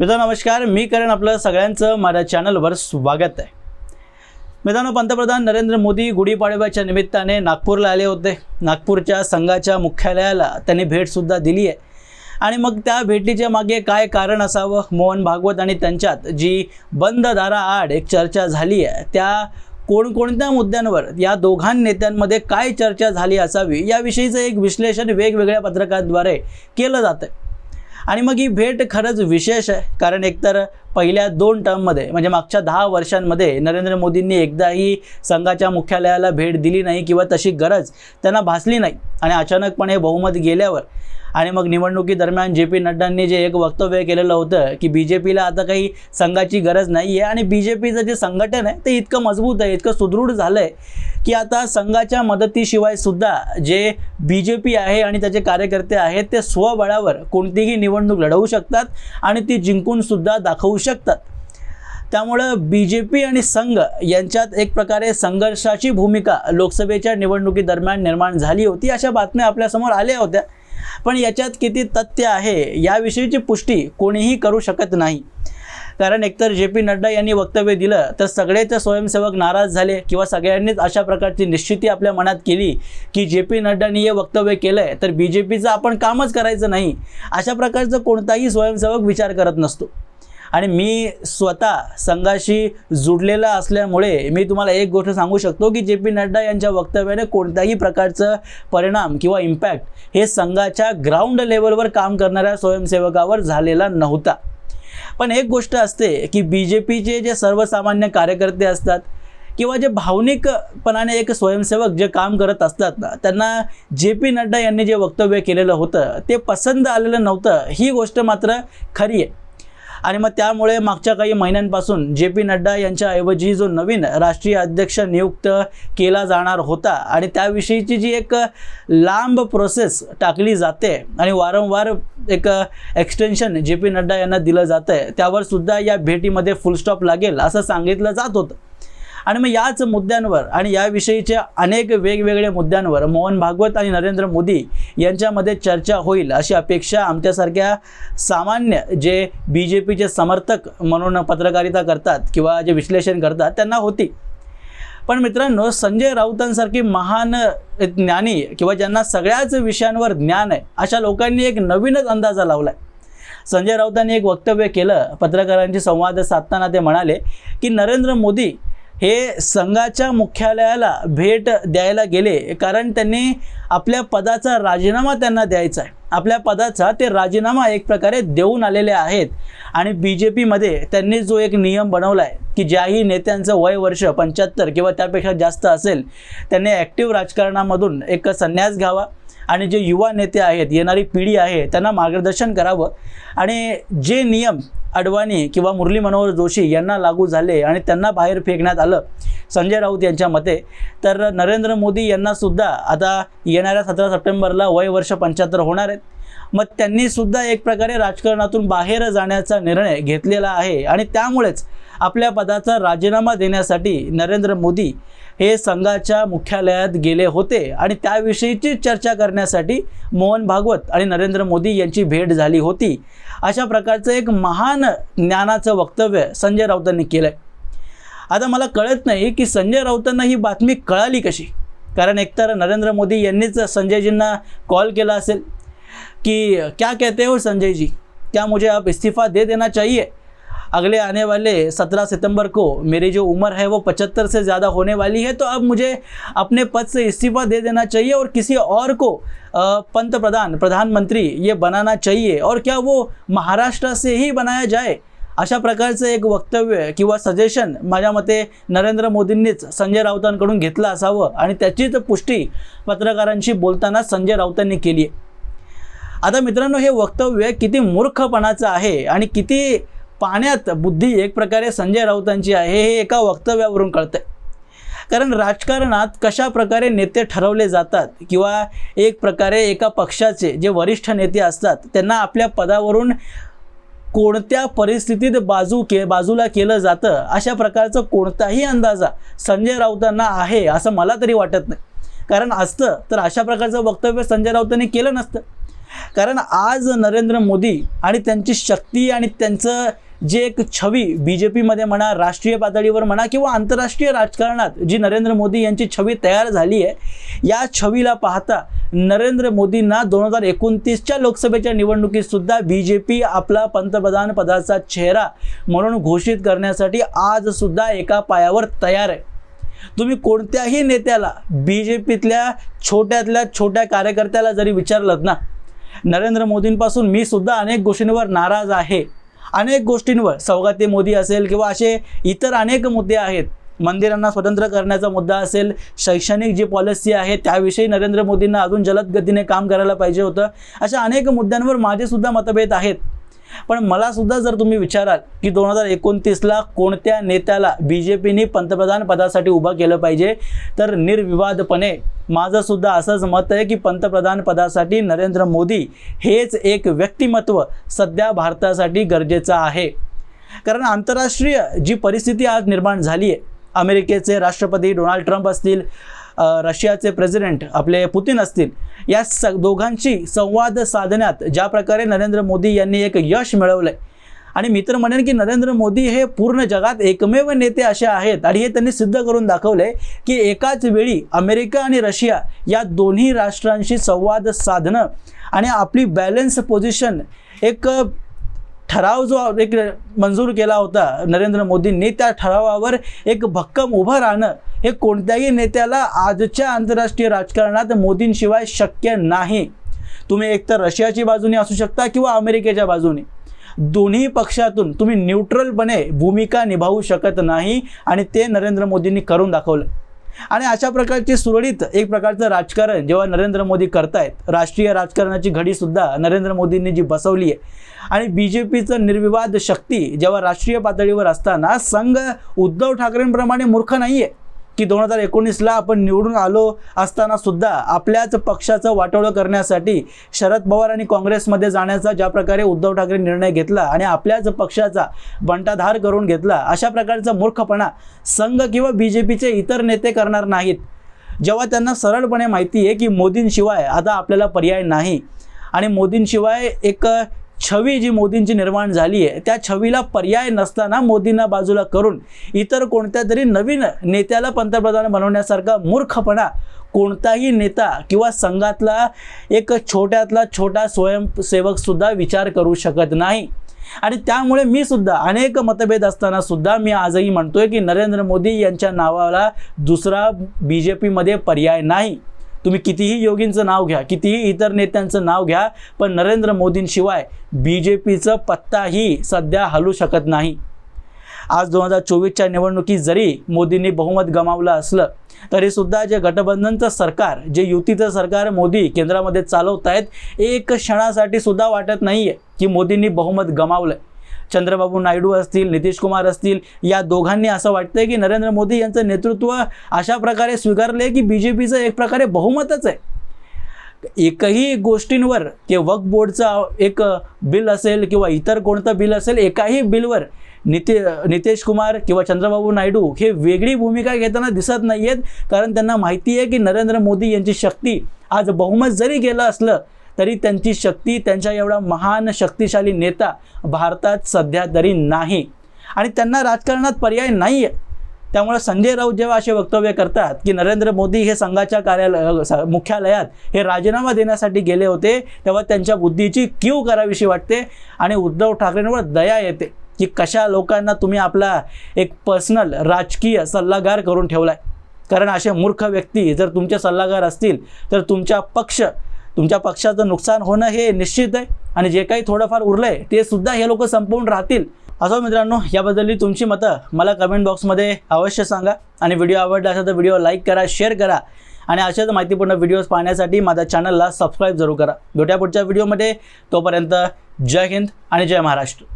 मित्रांनो नमस्कार. मी करण आपलं सगळ्यांचं माझ्या चॅनलवर स्वागत आहे. मित्रांनो पंतप्रधान नरेंद्र मोदी गुढीपाडव्याच्या निमित्ताने नागपूरला आले होते. नागपूरच्या संघाच्या मुख्यालयाला त्यांनी भेटसुद्धा दिली आहे. आणि मग त्या भेटीच्या मागे काय कारण असावं? मोहन भागवत आणि त्यांच्यात जी बंद दाराआड एक चर्चा झाली आहे त्या कोणकोणत्या मुद्द्यांवर या दोघां नेत्यांमध्ये काय चर्चा झाली असावी? याविषयीचं एक विश्लेषण वेगवेगळ्या पत्रकाद्वारे केलं जातं आणि मग ही भेट खरंच विशेष आहे. कारण एकतर पहिल्या दोन टर्ममध्ये म्हणजे मागच्या दहा वर्षांमध्ये नरेंद्र मोदींनी एकदाही संघाच्या मुख्यालयाला भेट दिली नाही किंवा तशी गरज त्यांना भासली नाही. आणि अचानकपणे बहुमत गेल्यावर आणि मग निवडणुकीदरम्यान जे पी नड्डांनी जे एक वक्तव्य केलेलं होतं की बी जे पीला आता काही संघाची गरज नाही आहे आणि बी जे पीचं जे संघटन आहे ते इतकं मजबूत आहे इतकं सुदृढ झालं आहे की आता संघाच्या मदतीशिवाय सुद्धा जे बी जे पी आहे आणि त्याचे कार्यकर्ते आहेत ते स्वबळावर कोणतीही निवडणूक लढवू शकतात आणि ती जिंकून सुद्धा दाखवू शकतात. त्यामुळं बी जे पी आणि संघ यांच्यात एक प्रकारे संघर्षाची भूमिका लोकसभेच्या निवडणुकीदरम्यान निर्माण झाली होती अशा बातम्या आपल्यासमोर आल्या होत्या. पण याच्यात किती तथ्य आहे याविषयीची पुष्टी कोणीही करू शकत नाही. कारण एकतर जे पी नड्डा यांनी वक्तव्य दिलं तर सगळेच स्वयंसेवक नाराज झाले किंवा सगळ्यांनीच अशा प्रकारची निश्चिती आपल्या मनात केली की जे पी नड्डांनी हे वक्तव्य केलं आहे तर बी जे पीचं आपण कामच करायचं नाही. अशा प्रकारचं कोणताही स्वयंसेवक विचार करत नसतो. आणि मी स्वतः संघाशी जुडलेला असल्यामुळे मी तुम्हाला एक गोष्ट सांगू शकतो की जे पी नड्डा यांच्या वक्तव्याने कोणत्याही प्रकारचं परिणाम किंवा इम्पॅक्ट हे संघाच्या ग्राउंड लेवलवर काम करणाऱ्या स्वयंसेवकावर झालेला नव्हता. पण एक गोष्ट असते की बी जे पीचे जे सर्वसामान्य कार्यकर्ते असतात किंवा जे भावनिकपणाने एक स्वयंसेवक जे काम करत असतात ना त्यांना जे पी नड्डा यांनी जे वक्तव्य केलेलं होतं ते पसंत आलेलं नव्हतं. ही गोष्ट मात्र खरी आहे. आणि मग त्यामुळे मागच्या काही महिन्यांपासून जे पी नड्डा यांच्याऐवजी जो नवीन राष्ट्रीय अध्यक्ष नियुक्त केला जाणार होता आणि त्याविषयीची जी एक लांब प्रोसेस टाकली जाते आणि वारंवार एक एक्सटेन्शन जे पी नड्डा यांना दिलं जातं आहे त्यावर सुद्धा या भेटीमध्ये फुलस्टॉप लागेल असं सांगितलं जात होतं. आणि मग याच मुद्द्यांवर आणि याविषयीच्या अनेक वेगवेगळ्या मुद्द्यांवर मोहन भागवत आणि नरेंद्र मोदी यांच्यामध्ये चर्चा होईल अशी अपेक्षा आमच्यासारख्या सामान्य जे बी जे पीचे समर्थक म्हणून पत्रकारिता करतात किंवा जे विश्लेषण करतात त्यांना होती. पण मित्रांनो संजय राऊतांसारखी महान ज्ञानी किंवा ज्यांना सगळ्याच विषयांवर ज्ञान आहे अशा लोकांनी एक नवीनच अंदाजा लावला आहे संजय राऊतांनी एक वक्तव्य केलं पत्रकारांशी संवाद साधताना ते म्हणाले की नरेंद्र मोदी हे संघाच्या मुख्यालयाला भेट द्यायला गेले कारण त्यांनी आपल्या पदाचा राजीनामा त्यांना द्यायचा आहे. आपल्या पदाचा ते राजीनामा एक प्रकारे देऊन आलेले आहेत. आणि बी जे पीमध्ये त्यांनी जो एक नियम बनवला आहे की ज्याही नेत्यांचं वय वर्ष पंच्याहत्तर किंवा त्यापेक्षा जास्त असेल त्यांनी ॲक्टिव्ह राजकारणामधून एक संन्यास घ्यावा. आणि जे युवा नेते आहेत येणारी पिढी आहे त्यांना मार्गदर्शन करावं. आणि जे नियम अडवाणी किंवा मुरली मनोहर जोशी यांना लागू झाले आणि त्यांना बाहेर फेकण्यात आलं. संजय राऊत यांच्या मते तर नरेंद्र मोदी यांनासुद्धा आता येणाऱ्या सतरा सप्टेंबरला वय वर्ष पंच्याहत्तर होणार आहेत. मग त्यांनीसुद्धा एक प्रकारे राजकारणातून बाहेर जाण्याचा निर्णय घेतलेला आहे आणि त्यामुळेच आपल्या पदाचा राजीनामा देण्यासाठी नरेंद्र मोदी हे संघाच्या मुख्यालयात गेले होते. आणि त्याविषयीची चर्चा करण्यासाठी मोहन भागवत आणि नरेंद्र मोदी यांची भेट झाली होती. अशा प्रकारचं एक महान ज्ञानाचं वक्तव्य संजय राऊतांनी केलं आहे आता मला कळत नाही की संजय राऊतांना ही बातमी कळाली कशी? कारण एकतर नरेंद्र मोदी यांनीच संजयजींना कॉल केला असेल कि क्या कहते हो संजय जी क्या मुझे आप इस्तीफ़ा दे देना चाहिए? अगले आने वाले सत्रह सितंबर को मेरी जो उम्र है वो पचहत्तर से ज़्यादा होने वाली है तो अब मुझे अपने पद से इस्तीफ़ा दे देना चाहिए और किसी और को पंत प्रधान प्रधानमंत्री ये बनाना चाहिए और क्या वो महाराष्ट्र से ही बनाया जाए? अशा प्रकारचं एक वक्तव्य किंवा सजेशन माझ्या मते नरेंद्र मोदींनीच संजय राऊतांकडून घेतलं असावं आणि त्याचीच पुष्टी पत्रकारांशी बोलताना संजय राऊतांनी केली आहे. आता मित्रांनो हे वक्तव्य किती मूर्खपणाचं आहे आणि किती पाण्यात बुद्धी एक प्रकारे संजय राऊतांची आहे हे एका वक्तव्यावरून कळतंय. कारण राजकारणात कशा प्रकारे नेते ठरवले जातात किंवा एक प्रकारे एका पक्षाचे जे वरिष्ठ नेते असतात त्यांना आपल्या पदावरून कोणत्या परिस्थितीत बाजू के बाजूला केलं जातं अशा प्रकारचं कोणताही अंदाजा संजय राऊतांना आहे असं मला तरी वाटत नाही. कारण असतं तर अशा प्रकारचं वक्तव्य संजय राऊतांनी केलं नसतं. कारण आज नरेंद्र मोदी आणि त्यांची शक्ती आणि त्यांचं जे एक छवी बी जे पीमध्ये म्हणा राष्ट्रीय पातळीवर म्हणा किंवा आंतरराष्ट्रीय राजकारणात जी नरेंद्र मोदी यांची छवी तयार झाली आहे या छवीला पाहता नरेंद्र मोदींना दोन हजार एकोणतीसच्या लोकसभेच्या निवडणुकीतसुद्धा बी जे पी आपला पंतप्रधान पदाचा चेहरा म्हणून घोषित करण्यासाठी आज सुद्धा एका पायावर तयार आहे. तुम्ही कोणत्याही नेत्याला बी जे पीतल्या छोट्यातल्या छोट्या कार्यकर्त्याला जरी विचारलं ना नरेंद्र मोदींपासून मी सुद्धा अनेक गोष्टींवर नाराज आहे. अनेक गोष्टींवर सौगाती मोदी असेल किंवा असे इतर अनेक मुद्दे आहेत मंदिरांना स्वतंत्र करण्याचा मुद्दा असेल शैक्षणिक जी पॉलिसी आहे त्याविषयी नरेंद्र मोदींना अजून जलद गतीने काम करायला पाहिजे होतं अशा अनेक मुद्द्यांवर माझेसुद्धा मतभेद आहेत. पण मला सुद्धा जर तुम्ही विचाराल की दोन हजार एकोणतीसला कोणत्या नेत्याला बी जे पीने पंतप्रधान पदासाठी उभं केलं पाहिजे तर निर्विवादपणे माझं सुद्धा असंच मत आहे की पंतप्रधान पदासाठी नरेंद्र मोदी हेच एक व्यक्तिमत्व सध्या भारतासाठी गरजेचं आहे. कारण आंतरराष्ट्रीय जी परिस्थिती आज निर्माण झाली आहे अमेरिकेचे राष्ट्रपती डोनाल्ड ट्रम्प असतील रशियाचे प्रेसिडेंट आपले पुतीन असतील या स दोघांशी संवाद साधण्यात ज्या प्रकारे नरेंद्र मोदी यांनी एक यश मिळवलं आहे आणि मी तर म्हणेन की नरेंद्र मोदी हे पूर्ण जगात एकमेव नेते असे आहेत आणि हे त्यांनी सिद्ध करून दाखवले की एकाच वेळी अमेरिका आणि रशिया या दोन्ही राष्ट्रांशी संवाद साधणं आणि आपली बॅलन्स पोझिशन एक ठराव जो एक मंजूर केला होता नरेंद्र मोदींनी त्या ठरावावर एक भक्कम उभं राहणं हे कोणत्याही नेत्याला आजच्या आंतरराष्ट्रीय राजकारणात मोदींशिवाय शक्य नाही. तुम्ही एकतर रशियाची बाजूने असू शकता किंवा अमेरिकेच्या बाजूने. दोन्ही पक्षातून तुम्ही न्यूट्रलपणे भूमिका निभावू शकत नाही आणि ते नरेंद्र मोदींनी करून दाखवलं. आणि अशा प्रकारचे सुरळीत एक प्रकारचं राजकारण जेव्हा नरेंद्र मोदी करतायत राष्ट्रीय राजकारणाची घडीसुद्धा नरेंद्र मोदींनी जी बसवली आहे. आणि बी जे पीचं निर्विवाद शक्ती जेव्हा राष्ट्रीय पातळीवर असताना संघ उद्धव ठाकरेंप्रमाणे मूर्ख नाही आहे की दोन हजार एकोणीसला आपण निवडून आलो असताना सुद्धा आपल्याच पक्षाचं वाटोळं करण्यासाठी शरद पवार आणि काँग्रेसमध्ये जाण्याचा ज्या प्रकारे उद्धव ठाकरे निर्णय घेतला आणि आपल्याच पक्षाचा बंटाधार करून घेतला अशा प्रकारचा मूर्खपणा संघ किंवा बी जे पीचे इतर नेते करणार नाहीत. जेव्हा त्यांना सरळपणे माहिती आहे की मोदींशिवाय आता आपल्याला पर्याय नाही आणि मोदींशिवाय एक छवी जी मोदींची निर्माण झाली आहे त्या छवीला पर्याय नसताना मोदींना बाजूला करून इतर कोणत्या तरी नवीन नेत्याला पंतप्रधान बनवण्यासारखा मूर्खपणा कोणताही नेता किंवा संघातला एक छोट्यातला छोटा स्वयंसेवकसुद्धा विचार करू शकत नाही. आणि त्यामुळे मी सुद्धा अनेक मतभेद असताना सुद्धा मी आजही म्हणतोय की नरेंद्र मोदी यांच्या नावाला दुसरा बी जे पीमध्ये पर्याय नाही. तुम्ही कितीही योगींचं नाव घ्या कितीही इतर नेत्यांचं नाव घ्या पण नरेंद्र मोदींशिवाय बी जे पीचं पत्ताही सध्या हलू शकत नाही. आज दोन हजार चोवीसच्या निवडणुकीत जरी मोदींनी बहुमत गमावलं असलं तरी सुद्धा जे गठबंधनचं सरकार जे युतीचं सरकार मोदी केंद्रामध्ये चालवत आहेत एक क्षणासाठी सुद्धा वाटत नाही आहे की मोदींनी बहुमत गमावलं चंद्रबाबू नायडू असतील नितीश कुमार असतील या दोघांनी असं वाटतंय की नरेंद्र मोदी यांचं नेतृत्व अशा प्रकारे स्वीकारले की बी जे पीचं एक प्रकारे बहुमतच आहे. एकही गोष्टींवर किंवा वक्फ बोर्डचा एक बिल असेल किंवा इतर कोणतं बिल असेल एकाही बिलवर निते नितेश कुमार किंवा चंद्रबाबू नायडू हे वेगळी भूमिका घेताना दिसत नाही आहेत कारण त्यांना माहिती आहे की नरेंद्र मोदी यांची शक्ती आज बहुमत जरी गेलं असलं तरी त्यांची शक्ती त्यांच्या एवढा महान शक्तिशाली नेता भारतात सध्या तरी नाही. आणि त्यांना राजकारणात पर्याय नाही आहे त्यामुळे संजय राऊत जेव्हा असे वक्तव्य करतात की नरेंद्र मोदी हे संघाच्या कार्यालय स- मुख्यालयात हे राजीनामा देण्यासाठी गेले होते तेव्हा त्यांच्या बुद्धीची कीव करावीशी वाटते आणि उद्धव ठाकरेंवर दया येते की कशा लोकांना तुम्ही आपला एक पर्सनल राजकीय सल्लागार करून ठेवला आहे कारण असे मूर्ख व्यक्ती जर तुमचे सल्लागार असतील तर तुमच्या पक्ष तुमच्या पक्षाचं नुकसान होणं हे निश्चित आहे आणि जे काही थोडंफार उरलंय ते सुद्धा हे लोक संपवून राहतील. असो मित्रांनो याबद्दलची तुमची मतं मला कमेंट बॉक्समध्ये अवश्य सांगा. आणि व्हिडिओ आवडला असेल तर व्हिडिओ लाईक करा शेअर करा. आणि अशाच माहितीपूर्ण व्हिडिओज पाहण्यासाठी माझ्या चॅनलला सबस्क्राईब जरूर करा. भेटूया पुढच्या व्हिडिओमध्ये तोपर्यंत जय हिंद आणि जय महाराष्ट्र.